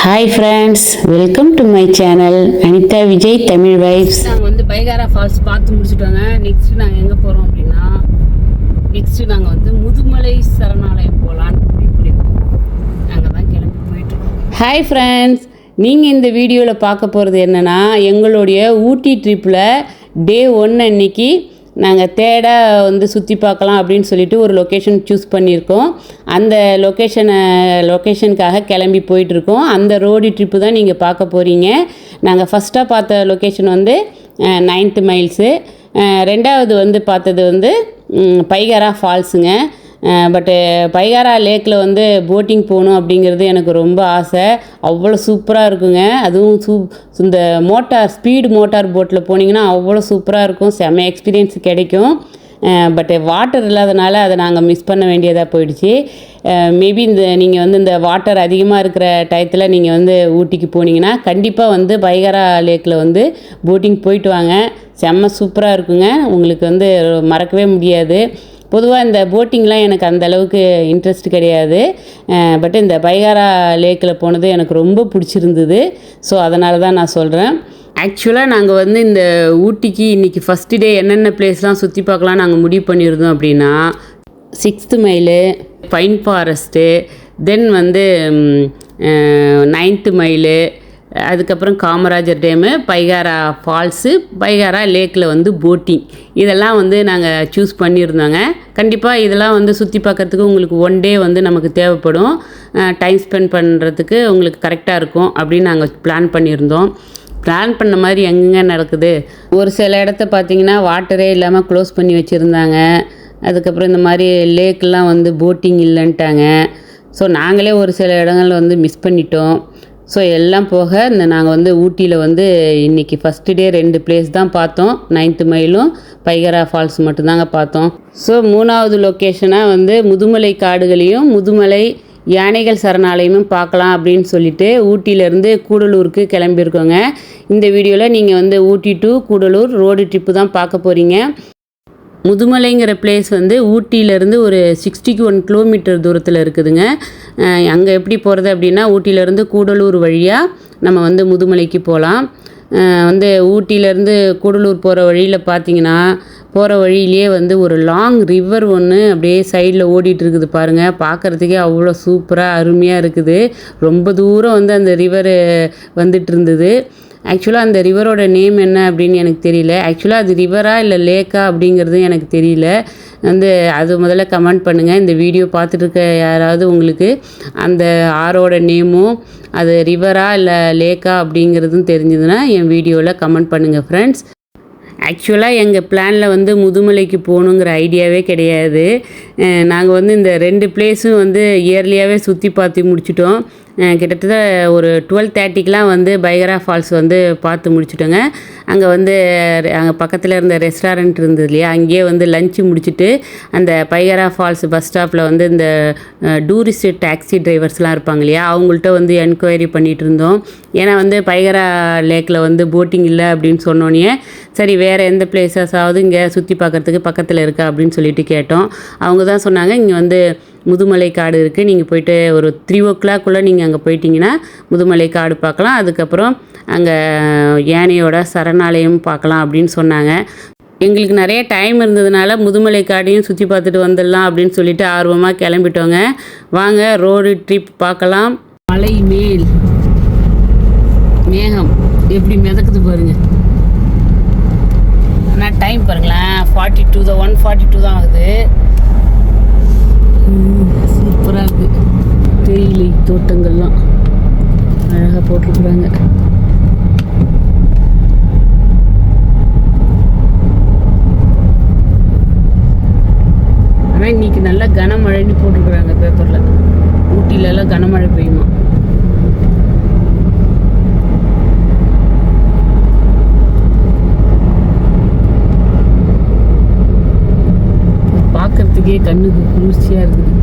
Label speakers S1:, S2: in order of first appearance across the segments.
S1: Hi friends welcome to my channel Anitha Vijay Tamil vibes
S2: நாங்கள் வந்து Pykara falls பார்த்து முடிச்சுட்டோங்க next நாங்கள் எங்கே போகிறோம் அப்படின்னா நெக்ஸ்ட் நாங்கள் வந்து முதுமலை சரணாலயம் போகலான்னு பண்ணியிருக்கோம் நாங்கள் தான் கிளம்பி போயிட்டுருக்கோம்
S1: ஹாய் ஃப்ரெண்ட்ஸ் நீங்கள் இந்த வீடியோவில் பார்க்க போகிறது என்னென்னா எங்களுடைய ஊட்டி ட்ரிப்பில் டே ஒன் அன்னைக்கு நாங்கள் தேட வந்து சுற்றி பார்க்கலாம் அப்படின்னு சொல்லிட்டு ஒரு லொக்கேஷன் சூஸ் பண்ணியிருக்கோம். அந்த லொக்கேஷனை லொக்கேஷனுக்காக கிளம்பி போயிட்டுருக்கோம். அந்த ரோடு ட்ரிப்பு தான் நீங்கள் பார்க்க போகிறீங்க நாங்கள் ஃபஸ்ட்டாக பார்த்த லொக்கேஷன் வந்து நைன்த்து மைல்ஸு ரெண்டாவது வந்து பார்த்தது வந்து பைகரா ஃபால்ஸுங்க பட்டு பைகாரா லேக்கில் வந்து போட்டிங் போகணும் அப்படிங்கிறது எனக்கு ரொம்ப ஆசை. அவ்வளோ சூப்பராக இருக்குங்க. அதுவும் சூ இந்த மோட்டார் ஸ்பீடு மோட்டார் போட்டில் போனீங்கன்னா அவ்வளோ சூப்பராக இருக்கும். செம்ம எக்ஸ்பீரியன்ஸ் கிடைக்கும். பட்டு வாட்டர் இல்லாதனால அதை நாங்கள் மிஸ் பண்ண வேண்டியதாக போயிடுச்சு. மேபி இந்த நீங்கள் வந்து இந்த வாட்டர் அதிகமாக இருக்கிற டயத்தில் நீங்கள் வந்து ஊட்டிக்கு போனீங்கன்னா கண்டிப்பாக வந்து பைகாரா லேக்கில் வந்து போட்டிங் போயிட்டு வாங்க. செம்ம சூப்பராக இருக்குங்க. உங்களுக்கு வந்து மறக்கவே முடியாது. பொதுவாக இந்த போட்டிங்லாம் எனக்கு அந்த அளவுக்கு இன்ட்ரெஸ்ட் கிடையாது. பட் இந்த பைகாரா லேக்கில் போனது எனக்கு ரொம்ப பிடிச்சிருந்தது. ஸோ அதனால தான் நான் சொல்கிறேன் ஆக்சுவலாக நாங்கள் வந்து இந்த ஊட்டிக்கு இன்றைக்கி ஃபஸ்ட்டு டே என்னென்ன பிளேஸ்லாம் சுற்றி பார்க்கலாம் நாங்கள் முடிவு பண்ணியிருந்தோம் அப்படின்னா sixth mile pine forest then வந்து நைன்த்து மைலு அதுக்கப்புறம் காமராஜர் டேமு பைகாரா ஃபால்ஸு பைகாரா லேக்கில் வந்து போட்டிங் இதெல்லாம் வந்து நாங்கள் சூஸ் பண்ணியிருந்தோங்க. கண்டிப்பாக இதெல்லாம் வந்து சுற்றி பார்க்கறதுக்கு உங்களுக்கு ஒன் டே வந்து நமக்கு தேவைப்படும். டைம் ஸ்பெண்ட் பண்ணுறதுக்கு உங்களுக்கு கரெக்டாக இருக்கும் அப்படின்னு நாங்கள் பிளான் பண்ணியிருந்தோம். பிளான் பண்ண மாதிரி எங்கெங்க நடக்குது? ஒரு சில இடத்த பார்த்தீங்கன்னா வாட்டரே இல்லாமல் க்ளோஸ் பண்ணி வச்சுருந்தாங்க. அதுக்கப்புறம் இந்த மாதிரி லேக்கெலாம் வந்து போட்டிங் இல்லைன்ட்டாங்க. ஸோ நாங்களே ஒரு சில இடங்கள் வந்து மிஸ் பண்ணிட்டோம். ஸோ எல்லாம் போக இந்த நாங்கள் வந்து ஊட்டியில் வந்து இன்றைக்கி ஃபஸ்ட்டு டே ரெண்டு பிளேஸ் தான் பார்த்தோம். நைன்த்து மைலும் பைகரா ஃபால்ஸ் மட்டும்தாங்க பார்த்தோம். ஸோ மூணாவது லொக்கேஷனாக வந்து முதுமலை காடுகளையும் முதுமலை யானைகள் சரணாலயமும் பார்க்கலாம் அப்படின்னு சொல்லிட்டு ஊட்டியிலேருந்து கூடலூருக்கு கிளம்பியிருக்கோங்க. இந்த வீடியோவில் நீங்கள் வந்து Ooty to Gudalur road trip தான் பார்க்க போகிறீங்க முதுமலைங்கிற பிளேஸ் வந்து ஊட்டியிலேருந்து ஒரு சிக்ஸ்டிக்கு ஒன் கிலோமீட்டர் தூரத்தில் இருக்குதுங்க. அங்கே எப்படி போகிறது அப்படின்னா ஊட்டியிலேருந்து கூடலூர் வழியாக நம்ம வந்து முதுமலைக்கு போகலாம் வந்து ஊட்டியிலேருந்து கூடலூர் போகிற வழியில் பார்த்தீங்கன்னா போகிற வழியிலே வந்து ஒரு லாங் ரிவர் ஒன்று அப்படியே சைடில் ஓடிட்டு இருக்குது பாருங்கள் பார்க்குறதுக்கே அவ்வளோ சூப்பராக அருமையாக இருக்குது. ரொம்ப தூரம் வந்து அந்த ரிவர் வந்துட்டு இருந்தது ஆக்சுவலாக அந்த ரிவரோட நேம் என்ன அப்படின்னு எனக்கு தெரியல. ஆக்சுவலாக அது ரிவரா இல்லை லேக்கா அப்படிங்கிறது எனக்கு தெரியல. வந்து அது முதல்ல கமெண்ட் பண்ணுங்கள் இந்த வீடியோ பார்த்துட்டு இருக்க யாராவது உங்களுக்கு அந்த ஆரோட நேமும் அது ரிவரா இல்லை லேக்கா அப்படிங்கிறதும் தெரிஞ்சதுன்னா என் வீடியோவில் கமெண்ட் பண்ணுங்கள் ஃப்ரெண்ட்ஸ் ஆக்சுவலாக எங்கள் பிளானில் வந்து முதுமலைக்கு போகணுங்கிற ஐடியாவே கிடையாது. நாங்கள் வந்து இந்த ரெண்டு பிளேஸும் வந்து இயர்லியாகவே சுற்றி பார்த்து முடிச்சிட்டோம். கிட்டத்தட்ட ஒரு டுவெல் தேர்ட்டிக்கெலாம் வந்து பைகரா ஃபால்ஸ் வந்து பார்த்து முடிச்சுட்டோங்க. அங்கே வந்து அங்கே பக்கத்தில் இருந்த ரெஸ்டாரண்ட் இருந்தது இல்லையா? அங்கேயே வந்து லஞ்சு முடிச்சுட்டு அந்த பைகரா ஃபால்ஸ் பஸ் ஸ்டாப்பில் வந்து இந்த டூரிஸ்ட் டாக்ஸி டிரைவர்ஸ்லாம் இருப்பாங்க இல்லையா? அவங்கள்ட்ட வந்து என்கொயரி பண்ணிகிட்டு இருந்தோம். ஏன்னா வந்து பைகரா லேக்கில் வந்து போட்டிங் இல்லை அப்படின்னு சொன்னோன்னே சரி வேறு எந்த பிளேசஸாவது இங்கே சுற்றி பார்க்கறதுக்கு பக்கத்தில் இருக்கா அப்படின்னு சொல்லிட்டு கேட்டோம். அவங்க தான் சொன்னாங்க இங்கே வந்து முதுமலை காடு இருக்குது நீங்கள் போயிட்டு ஒரு த்ரீ ஓ கிளாக்குள்ளே நீங்கள் அங்கே போயிட்டீங்கன்னா முதுமலை காடு பார்க்கலாம். அதுக்கப்புறம் அங்கே யானையோட சரணாலயம் பார்க்கலாம் அப்படின்னு சொன்னாங்க. எங்களுக்கு நிறைய டைம் இருந்ததுனால முதுமலை காடையும் சுற்றி பார்த்துட்டு வந்துடலாம் அப்படின்னு சொல்லிட்டு ஆர்வமாக கிளம்பிட்டோங்க. வாங்க ரோடு ட்ரிப் பார்க்கலாம்.
S2: மலை மேல். மேகம். எப்படி மிதக்குது பாருங்க.
S1: ஆனால் டைம் பாருங்களேன். ஃபார்ட்டி டூ தான் ஒன் ஃபார்ட்டி டூ தான் ஆகுது.
S2: சூப்பராக இருக்குது
S1: தேயிலை தோட்டங்கள்லாம் அழகாக போட்டிருக்குறாங்க. ஆனால் இன்னைக்கு நல்லா கனமழைன்னு போட்டிருக்குறாங்க பேப்பரில் ஊட்டிலலாம் கனமழை பெய்யுமா? பார்க்கறதுக்கே கண்ணுக்கு குளிர்ச்சியாக இருக்குது.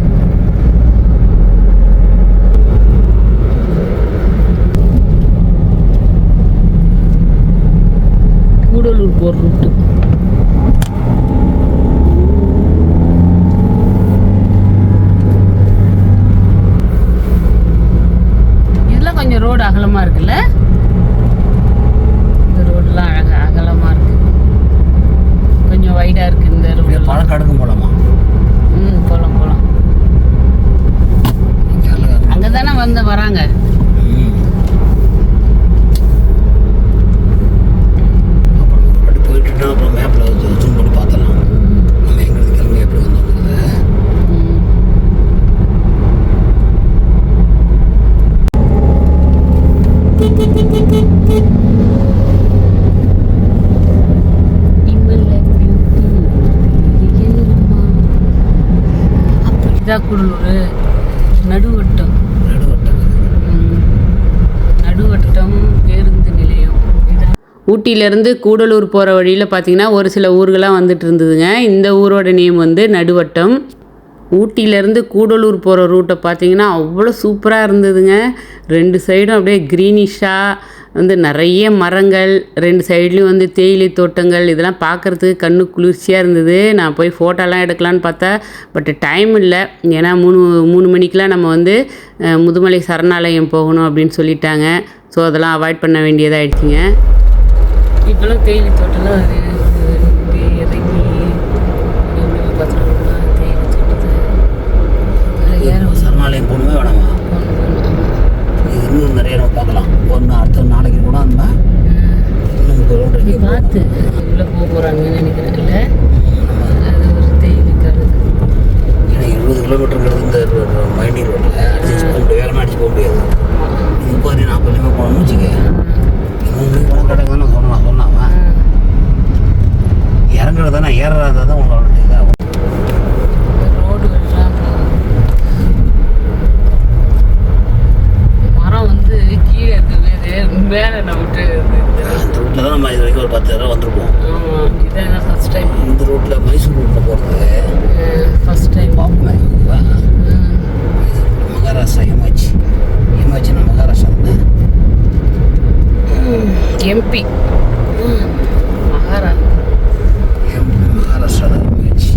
S1: கூடலூர் போகிற ரூட்டு. இதெல்லாம் கொஞ்சம்
S2: ரோடு அகலமாக இருக்குல்ல? இந்த ரோடுலாம் அழக அகலமாக இருக்கு. கொஞ்சம் வைடாக இருக்கு இந்த ரோடு
S3: பழக்காடுக்கும் போகலாமா
S2: ம் போகலாம் போகலாம்
S3: கேரளா
S2: அங்கே தானே வந்து வராங்க
S3: ம். அப்புறம் ஒரு வாட்டி போயிட்டுனா அப்புறம் மேப்பில் ஜூம் பண்ணி பார்த்தலாம் நம்ம எங்களுக்கு கிளம்பி எப்படி வந்தோங்கிறத
S2: ம். அப்படிதான் குடலூர் நடுவட்டம்
S3: நடுவட்டம்
S2: ம். நடுவட்டம் பேருந்து நிலையம் இதான்
S1: ஊட்டியிலேருந்து கூடலூர் போகிற வழியில் பார்த்தீங்கன்னா ஒரு சில ஊர்களாக வந்துட்டு இருந்ததுங்க. இந்த ஊரோட நேம் வந்து நடுவட்டம். ஊட்டியிலேருந்து கூடலூர் போகிற ரூட்டை பார்த்திங்கன்னா அவ்வளோ சூப்பராக இருந்ததுங்க. ரெண்டு சைடும் அப்படியே க்ரீனிஷாக வந்து நிறைய மரங்கள் ரெண்டு சைட்லேயும் வந்து தேயிலை தோட்டங்கள் இதெல்லாம் பார்க்குறதுக்கு கண்ணு குளிர்ச்சியாக இருந்தது. நான் போய் ஃபோட்டோலாம் எடுக்கலான்னு பார்த்தா பட் டைம் இல்லை. ஏன்னா மூணு மூணு மணிக்கெலாம் நம்ம வந்து முதுமலை சரணாலயம் போகணும் அப்படின்னு சொல்லிட்டாங்க. ஸோ அதெல்லாம் அவாய்ட் பண்ண வேண்டியதாக ஆயிடுச்சுங்க
S2: இப்போல்லாம் தேயிலை தோட்டம்லாம் அது இப்படி இறங்கி எப்படி பார்த்தோம்னா தேயிலை தோட்டத்தை
S3: சரணாலயம் போகணுமே வேணாமா இது இன்னும் நிறைய நம்ம பார்க்கலாம் ஒன்று அடுத்த நாளைக்கு கூட இருந்தால் இன்னும் கிலோமீட்டர்
S2: பார்த்து உள்ளே போக போகிறாங்கன்னு நினைக்கிறேன் இல்லை அது ஒரு தேயிலை
S3: இருபது கிலோமீட்டருங்கிறது இந்த மைண்டிங் ரோட்டில்
S2: எம்பி மகாரா
S3: எம் மகாராஷ்டிரா தான் ஹிமாச்சி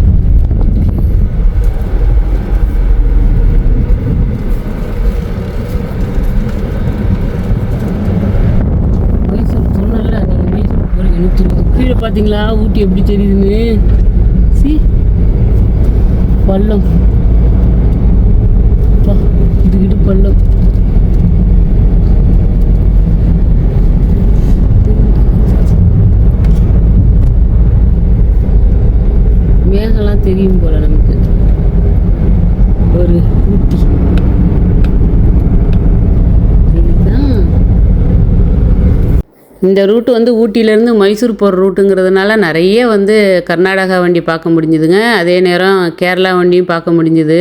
S2: மைசூர் சொன்னல நீங்கள் மைசூர் போகிறீங்கன்னு தெரியும் கீழே பார்த்தீங்களா? ஊட்டி எப்படி தெரியுதுன்னு? சி. பள்ளம். தெரியும் போல நமக்கு. ஒரு ஊட்டி.
S1: இந்த ரூட்டு வந்து ஊட்டியிலேருந்து மைசூர் போகிற ரூட்டுங்கிறதுனால நிறைய வந்து கர்நாடகா வண்டி பார்க்க முடிஞ்சுதுங்க. அதே நேரம் கேரளா வண்டியும் பார்க்க முடிஞ்சுது.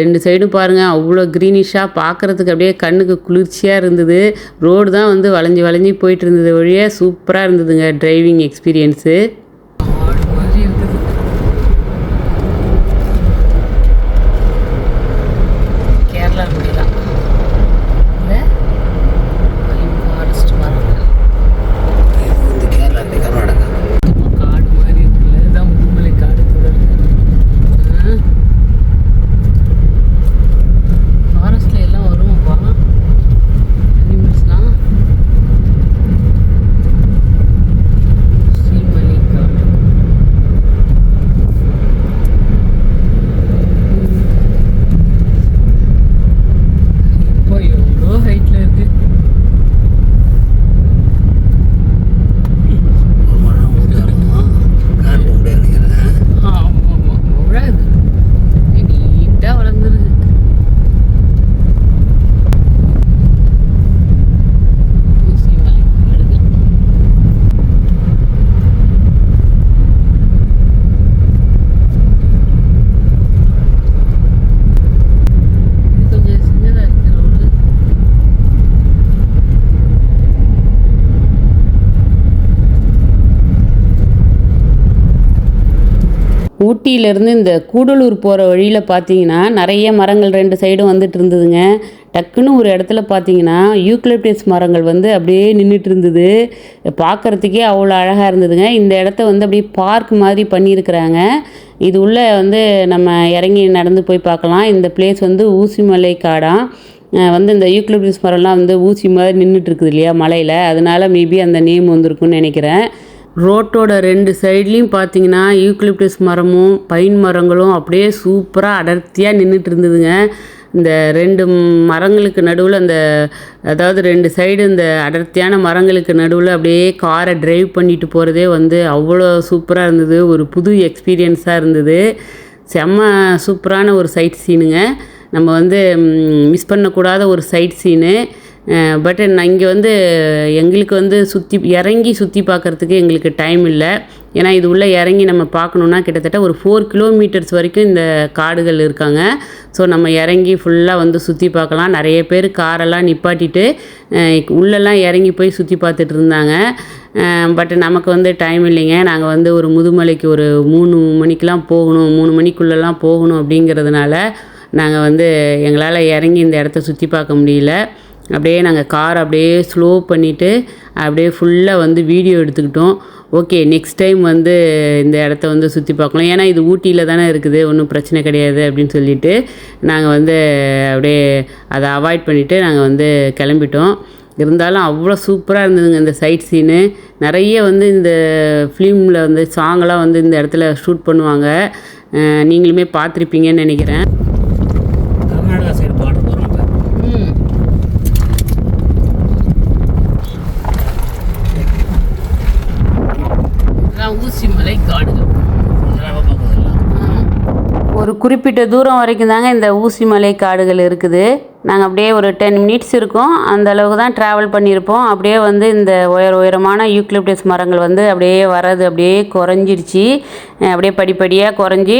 S1: ரெண்டு சைடும் பாருங்கள் அவ்வளோ க்ரீனிஷாக பார்க்குறதுக்கு அப்படியே கண்ணுக்கு குளிர்ச்சியாக இருந்தது. ரோடு தான் வந்து வளைஞ்சி வளைஞ்சி போயிட்டு இருந்தது வழியாக சூப்பராக இருந்ததுங்க டிரைவிங் எக்ஸ்பீரியன்ஸு
S2: ஆடு மாதிரி இருக்குது கேரளா முடியலாம் இல்லை ஃபாரஸ்ட் மரம்
S3: இது வந்து கேரளா இல்லை கர்நாடகா
S2: காடு மாதிரி இருக்குல்ல இதான் முதுமலை காடு கூட இருக்கு ஃபாரஸ்ட்ல எல்லாம் வருமாப்பா அனிமல்ஸ்லாம் ஸ்ரீமலை காடு இப்போ எவ்வளோ ஹைட்ல இருக்கு
S3: ஒரு மரம் வந்து இருக்குமா கார் போக முடியாது நினைக்கிறேன்
S2: ஆமாம் ஆமாம் விழாது நீட்டாக வளர்ந்துருது ஊசி மலை காடுகள் இது கொஞ்சம் சின்னதாக இருக்கு ரோடு
S1: ஊட்டியிலேருந்து இந்த கூடலூர் போகிற வழியில் பார்த்தீங்கன்னா நிறைய மரங்கள் ரெண்டு சைடும் வந்துட்டு இருந்ததுங்க. டக்குன்னு ஒரு இடத்துல பார்த்தீங்கன்னா யூக்லிப்டஸ் மரங்கள் வந்து அப்படியே நின்றுட்டு இருந்தது. பார்க்குறதுக்கே அவ்வளோ அழகாக இருந்ததுங்க. இந்த இடத்த வந்து அப்படியே பார்க் மாதிரி பண்ணியிருக்கிறாங்க. இது உள்ளே வந்து நம்ம இறங்கி நடந்து போய் பார்க்கலாம். இந்த பிளேஸ் வந்து ஊசிமலை காடாம் வந்து இந்த யூக்லிப்டஸ் மரம்லாம் வந்து ஊசி மாதிரி நின்றுட்டு இருக்குது இல்லையா மலையில். அதனால மேபி அந்த நேம் வந்திருக்குன்னு நினைக்கிறேன். ரோட்டோட ரெண்டு சைட்லேயும் பார்த்தீங்கன்னா யூக்லிப்டஸ் மரமும் பைன் மரங்களும் அப்படியே சூப்பராக அடர்த்தியாக நின்றுட்டு இருந்ததுங்க. இந்த ரெண்டு மரங்களுக்கு நடுவில் அந்த அதாவது ரெண்டு சைடு இந்த அடர்த்தியான மரங்களுக்கு நடுவில் அப்படியே காரை டிரைவ் பண்ணிட்டு போகிறதே வந்து அவ்வளோ சூப்பராக இருந்தது. ஒரு புது எக்ஸ்பீரியன்ஸாக இருந்தது. செம்ம சூப்பரான ஒரு சைட் சீனுங்க நம்ம வந்து மிஸ் பண்ணக்கூடாத ஒரு சைட் சீனு பட் நான் இங்கே வந்து எங்களுக்கு வந்து சுற்றி இறங்கி சுற்றி பார்க்குறதுக்கு எங்களுக்கு டைம் இல்லை. ஏன்னா இது உள்ளே இறங்கி நம்ம பார்க்கணுன்னா கிட்டத்தட்ட ஒரு ஃபோர் கிலோமீட்டர்ஸ் வரைக்கும் இந்த காடுகள் இருக்காங்க. ஸோ நம்ம இறங்கி ஃபுல்லாக வந்து சுற்றி பார்க்கலாம். நிறைய பேர் காரெல்லாம் நிப்பாட்டிட்டு உள்ளெல்லாம் இறங்கி போய் சுற்றி பார்த்துட்டு இருந்தாங்க. பட் நமக்கு வந்து டைம் இல்லைங்க. நாங்கள் வந்து ஒரு முதுமலைக்கு ஒரு மூணு மணிக்கெலாம் போகணும் மூணு மணிக்குள்ளெல்லாம் போகணும் அப்படிங்கிறதுனால நாங்கள் வந்து எங்களால் இறங்கி இந்த இடத்த சுற்றி பார்க்க முடியல. அப்படியே நாங்கள் கார் அப்படியே ஸ்லோ பண்ணிவிட்டு அப்படியே ஃபுல்லாக வந்து வீடியோ எடுத்துக்கிட்டோம். ஓகே நெக்ஸ்ட் டைம் வந்து இந்த இடத்த வந்து சுற்றி பார்க்கலாம். ஏன்னா இது ஊட்டியில் தானே இருக்குது ஒன்றும் பிரச்சனை கிடையாது அப்படின்னு சொல்லிட்டு நாங்கள் வந்து அப்படியே அதை அவாய்ட் பண்ணிவிட்டு நாங்கள் வந்து கிளம்பிட்டோம். இருந்தாலும் அவ்வளோ சூப்பராக இருந்ததுங்க இந்த சைட் சீனு நிறைய வந்து இந்த ஃபிலிமில் வந்து சாங்லாம் வந்து இந்த இடத்துல ஷூட் பண்ணுவாங்க. நீங்களுமே பார்த்துருப்பீங்கன்னு நினைக்கிறேன்
S3: கர்நாடகா சைடு பார்டர் போகிறோம் இப்போ
S2: ம் இதெல்லாம் ஊசி மலை காடுகள்
S3: பார்க்குறதில்ல
S1: ஒரு குறிப்பிட்ட தூரம் வரைக்கும் தாங்க இந்த ஊசி மலை காடுகள் இருக்குது. நாங்கள் அப்படியே ஒரு டென் மினிட்ஸ் இருக்கும். அந்த அளவுக்கு தான் ட்ராவல் பண்ணியிருப்போம். அப்படியே வந்து இந்த உயர உயரமான யூக்லிப்டஸ் மரங்கள் வந்து அப்படியே வர்றது அப்படியே குறைஞ்சிருச்சு. அப்படியே படிப்படியாக குறைஞ்சி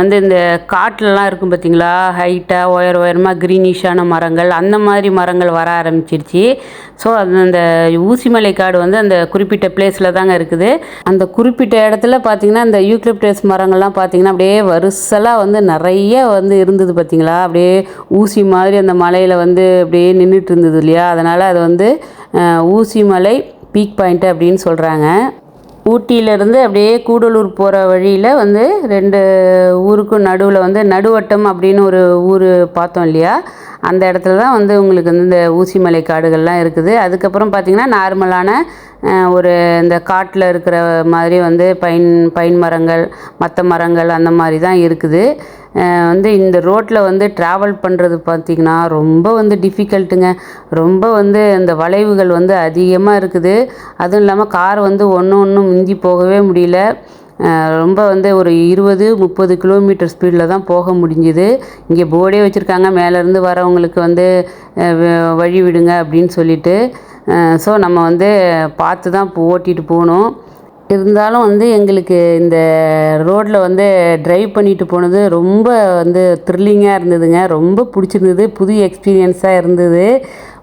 S1: வந்து இந்த காட்டிலலாம் இருக்கும் பார்த்தீங்களா? ஹைட்டாக ஒயர் ஒயரமாக க்ரீனிஷான மரங்கள் அந்த மாதிரி மரங்கள் வர ஆரம்பிச்சிருச்சு. ஸோ அது அந்த ஊசிமலை காடு வந்து அந்த குறிப்பிட்ட பிளேஸில் தாங்க இருக்குது. அந்த குறிப்பிட்ட இடத்துல பார்த்தீங்கன்னா அந்த யூக்லிப்டஸ் மரங்கள்லாம் பார்த்தீங்கன்னா அப்படியே வருசலாக வந்து நிறைய வந்து இருந்தது பார்த்தீங்களா? அப்படியே ஊசி மாதிரி அந்த மலையில் வந்து அப்படியே நின்றுட்டு இருந்தது இல்லையா? அதனால் அது வந்து ஊசி மலை பீக் பாயிண்ட்டு அப்படின்னு சொல்கிறாங்க ஊட்டியிலேருந்து அப்படியே கூடலூர் போகிற வழியில் வந்து ரெண்டு ஊருக்கும் நடுவில் வந்து நடுவட்டம் அப்படின்னு ஒரு ஊர் பார்த்தோம் இல்லையா? அந்த இடத்துல தான் வந்து உங்களுக்கு வந்து இந்த ஊசிமலை காடுகள்லாம் இருக்குது. அதுக்கப்புறம் பார்த்திங்கன்னா நார்மலான ஒரு இந்த காட்டில் இருக்கிற மாதிரி வந்து பைன் பைன் மரங்கள் மற்ற மரங்கள் அந்த மாதிரி தான் இருக்குது. வந்து இந்த ரோட்டில் வந்து ட்ராவல் பண்ணுறது பார்த்திங்கன்னா ரொம்ப வந்து டிஃபிகல்ட்டுங்க ரொம்ப வந்து இந்த வளைவுகள் வந்து அதிகமாக இருக்குது. அதுவும் இல்லாமல் கார் வந்து ஒன்று ஒன்றும் மிஞ்சி போகவே முடியல. ரொம்ப வந்து ஒரு இருபது முப்பது கிலோமீட்டர் ஸ்பீடில் தான் போக முடிஞ்சுது. இங்கே போர்டே வச்சுருக்காங்க. மேலேருந்து வரவங்களுக்கு வந்து வ- வழி விடுங்க அப்படின்னு சொல்லிட்டு. ஸோ நம்ம வந்து பார்த்து தான் ஓட்டிகிட்டு போகணும். இருந்தாலும் வந்து எங்களுக்கு இந்த ரோட்டில் வந்து ட்ரைவ் பண்ணிட்டு போனது ரொம்ப வந்து த்ரில்லிங்காக இருந்ததுங்க. ரொம்ப பிடிச்சிருந்தது. புது எக்ஸ்பீரியன்ஸாக இருந்தது.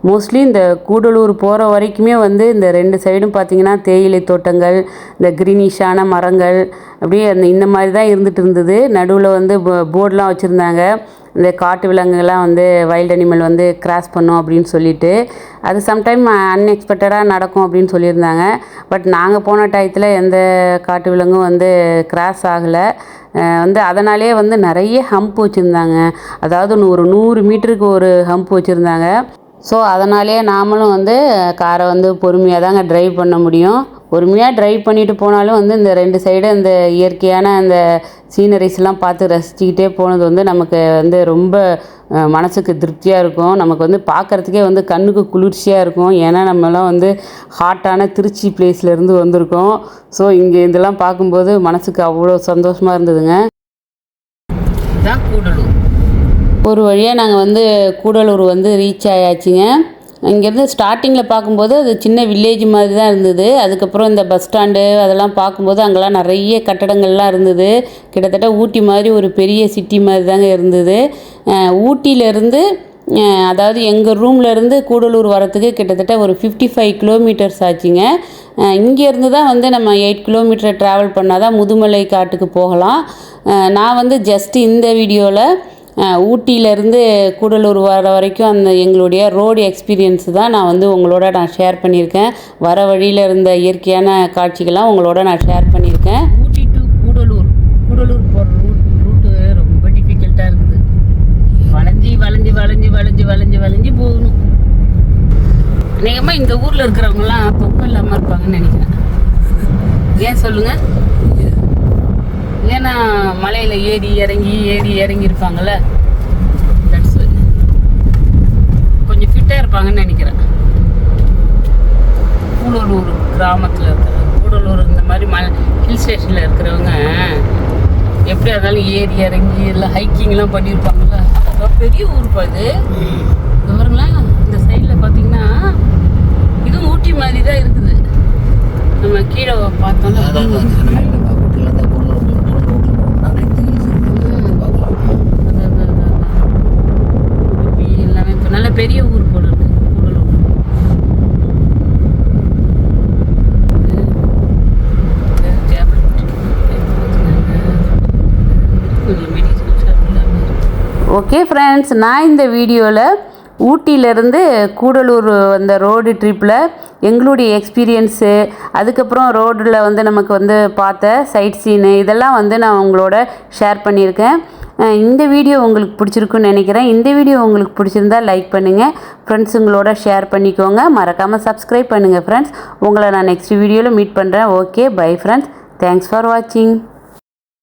S1: மோஸ்ட்லி இந்த கூடலூர் போகிற வரைக்குமே வந்து இந்த ரெண்டு சைடும் பார்த்திங்கன்னா தேயிலை தோட்டங்கள் இந்த க்ரீனிஷான மரங்கள் அப்படியே அந்த இந்த மாதிரி தான் இருந்துட்டு இருந்தது. நடுவில் வந்து போர்டெலாம் வச்சுருந்தாங்க. இந்த காட்டு விலங்குகள்லாம் வந்து வைல்ட் அனிமல் வந்து கிராஸ் பண்ணும் அப்படின்னு சொல்லிட்டு. அது சம்டைம் அன்எக்ஸ்பெக்டடாக நடக்கும் அப்படின்னு சொல்லியிருந்தாங்க. பட் நாங்கள் போன டயத்தில் எந்த காட்டு விலங்கும் வந்து கிராஸ் ஆகலை. வந்து அதனாலே வந்து நிறைய ஹம்ப் வச்சுருந்தாங்க. அதாவது ஒரு நூறு மீட்டருக்கு ஒரு ஹம்ப் வச்சுருந்தாங்க. ஸோ அதனாலே நாமளும் வந்து காரை வந்து பொறுமையாக தாங்க ட்ரைவ் பண்ண முடியும். பொறுமையாக ட்ரைவ் பண்ணிட்டு போனாலும் வந்து இந்த ரெண்டு சைடு இந்த இயற்கையான அந்த சீனரிஸ்லாம் பார்த்து ரசிச்சுக்கிட்டே போனது வந்து நமக்கு வந்து ரொம்ப மனசுக்கு திருப்தியாக இருக்கும். நமக்கு வந்து பார்க்குறதுக்கே வந்து கண்ணுக்கு குளிர்ச்சியாக இருக்கும். ஏன்னா நம்மலாம் வந்து ஹாட்டான திருச்சி பிளேஸ்லேருந்து வந்திருக்கோம். ஸோ இங்கே இதெல்லாம் பார்க்கும்போது மனசுக்கு அவ்வளோ சந்தோஷமாக இருந்ததுங்க.
S2: இதுதான் கூடலூர்.
S1: ஒரு வழியாக நாங்கள் வந்து கூடலூர் வந்து ரீச் ஆயாச்சுங்க. இங்கேருந்து ஸ்டார்டிங்கில் பார்க்கும்போது அது சின்ன வில்லேஜ் மாதிரி தான் இருந்தது. அதுக்கப்புறம் இந்த பஸ் ஸ்டாண்டு அதெல்லாம் பார்க்கும்போது அங்கெல்லாம் நிறைய கட்டடங்கள்லாம் இருந்தது. கிட்டத்தட்ட ஊட்டி மாதிரி ஒரு பெரிய சிட்டி மாதிரி தாங்க இருந்தது. ஊட்டியிலேருந்து அதாவது எங்கள் ரூம்லேருந்து கூடலூர் வரத்துக்கு கிட்டத்தட்ட ஒரு ஃபிஃப்டி ஃபைவ் கிலோமீட்டர்ஸ் ஆச்சுங்க இங்கேருந்து தான் வந்து நம்ம எயிட் கிலோமீட்டர் ட்ராவல் பண்ணால் தான் முதுமலை காட்டுக்கு போகலாம். நான் வந்து ஜஸ்ட் இந்த வீடியோவில் ஊட்டியிலேருந்து கூடலூர் வர வரைக்கும் அந்த எங்களுடைய ரோடு எக்ஸ்பீரியன்ஸ் தான் நான் வந்து உங்களோட நான் ஷேர் பண்ணியிருக்கேன். வர வழியில் இருந்த இயற்கையான காட்சிகள்லாம் உங்களோட நான் ஷேர் பண்ணியிருக்கேன்.
S2: ஊட்டி டு கூடலூர். கூடலூர் போகிற ரூட் ரூட்டு ரொம்ப டிஃபிகல்ட்டாக இருக்குது. வளைஞ்சி வளைஞ்சி வளைஞ்சி வளைஞ்சி
S1: வளைஞ்சு வளைஞ்சு வளைஞ்சு போகணும். அநேகமாக இந்த ஊரில் இருக்கிறவங்கலாம் தொப்பம் இல்லாமல் இருப்பாங்கன்னு நினைக்கிறேன். ஏன் சொல்லுங்கள் மலையில் ஏறி இறங்கி ஏறி இறங்கி இருப்பாங்கல்ல தட்ஸ் கொஞ்சம் ஃபிட்டாக இருப்பாங்கன்னு நினைக்கிறேன். கூடலூர் கிராமத்தில் இருக்கிற கூடலூர் இந்த மாதிரி மலை ஹில் ஸ்டேஷனில் இருக்கிறவங்க எப்படியா இருந்தாலும் ஏறி இறங்கி எல்லாம் ஹைக்கிங்லாம் பண்ணியிருப்பாங்கல்ல? அதான் பெரிய ஊர் இது. இங்க இந்த சைடில் பார்த்தீங்கன்னா இதுவும் ஊட்டி மாதிரி தான் இருக்குது. நம்ம கீழே பார்த்தோம்னா பெரிய ஊர் போல இருக்கு
S4: ஓகே ஃப்ரெண்ட்ஸ் நான் இந்த வீடியோவில் ஊட்டியிலேருந்து கூடலூர் வந்த ரோடு ட்ரிப்பில் எங்களுடைய எக்ஸ்பீரியன்ஸு அதுக்கப்புறம் ரோடில் வந்து நமக்கு வந்து பார்த்த சைட் சீனு இதெல்லாம் வந்து நான் உங்களோட ஷேர் பண்ணியிருக்கேன். இந்த வீடியோ உங்களுக்கு பிடிச்சிருக்குன்னு நினைக்கிறேன். இந்த வீடியோ உங்களுக்கு பிடிச்சிருந்தா லைக் பண்ணுங்கள் ஃப்ரெண்ட்ஸுங்களோட ஷேர் பண்ணிக்கோங்க. மறக்காமல் சப்ஸ்கிரைப் பண்ணுங்கள் ஃப்ரெண்ட்ஸ் உங்களை நான் நெக்ஸ்ட் வீடியோவில் மீட் பண்ணுறேன் okay bye friends thanks for வாட்சிங்